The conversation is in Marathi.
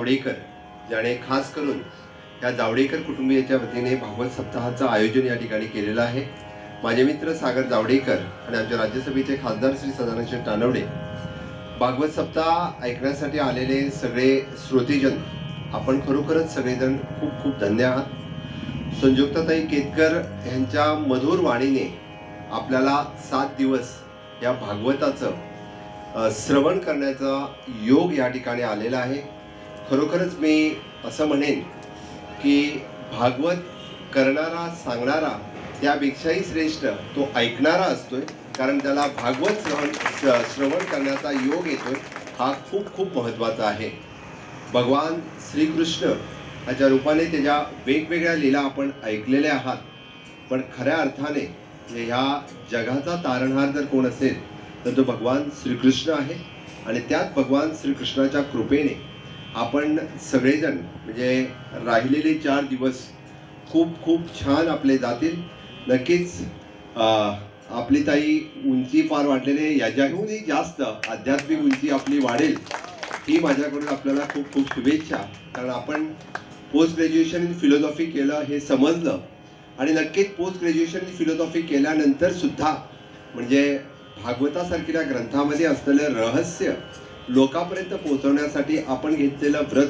जावडेकर ज्याने खास करून या जावडेकर कुटुंबियाच्या वतीने भागवत सप्ताहाचं आयोजन या ठिकाणी केलेलं आहे. माझे मित्र सागर जावडेकर आणि आमच्या राज्यसभेचे खासदार श्री सदानंद तानवडे भागवत सप्ताह ऐकण्यासाठी आलेले सगळे श्रोतेजन आपण खरोखरच सगळेजण खूप खूप धन्य आहात. संयुक्ताताई केतकर यांच्या मधुर वाणीने आपल्याला सात दिवस या भागवताचं श्रवण करण्याचा योग या ठिकाणी आलेला आहे. खरोखरच मी असं म्हणेन की भागवत करणारा सांगणारा त्यापेक्षाही श्रेष्ठ तो ऐकणारा असतोय. कारण त्याला भागवत श्रवण श्रवण करण्याचा योग येतोय हा खूप खूप महत्त्वाचा आहे. भगवान श्रीकृष्ण ह्याच्या रूपाने त्याच्या वेगवेगळ्या लीला आपण ऐकलेल्या आहात. पण खऱ्या अर्थाने म्हणजे ह्या जगाचा तारणहार जर कोण असेल तर तो भगवान श्रीकृष्ण आहे. आणि त्यात भगवान श्रीकृष्णाच्या कृपेने आपण सगळेजण म्हणजे राहिलेले चार दिवस खूप खूप छान आपले जातील. नक्कीच आपली ताई उंची फार वाढलेली आहे. याच्याहूनही जास्त आध्यात्मिक उंची आपली वाढेल ही माझ्याकडून आपल्याला खूप खूप शुभेच्छा. कारण आपण पोस्ट ग्रॅज्युएशन इन फिलॉझॉफी केलं हे समजलं. आणि नक्कीच पोस्ट ग्रॅज्युएशन इन फिलॉझॉफी केल्यानंतर सुद्धा म्हणजे भागवतासारख्या ग्रंथामध्ये असलेलं रहस्य लोकांपर्यंत पोहोचवण्यासाठी आपण घेतलेलं व्रत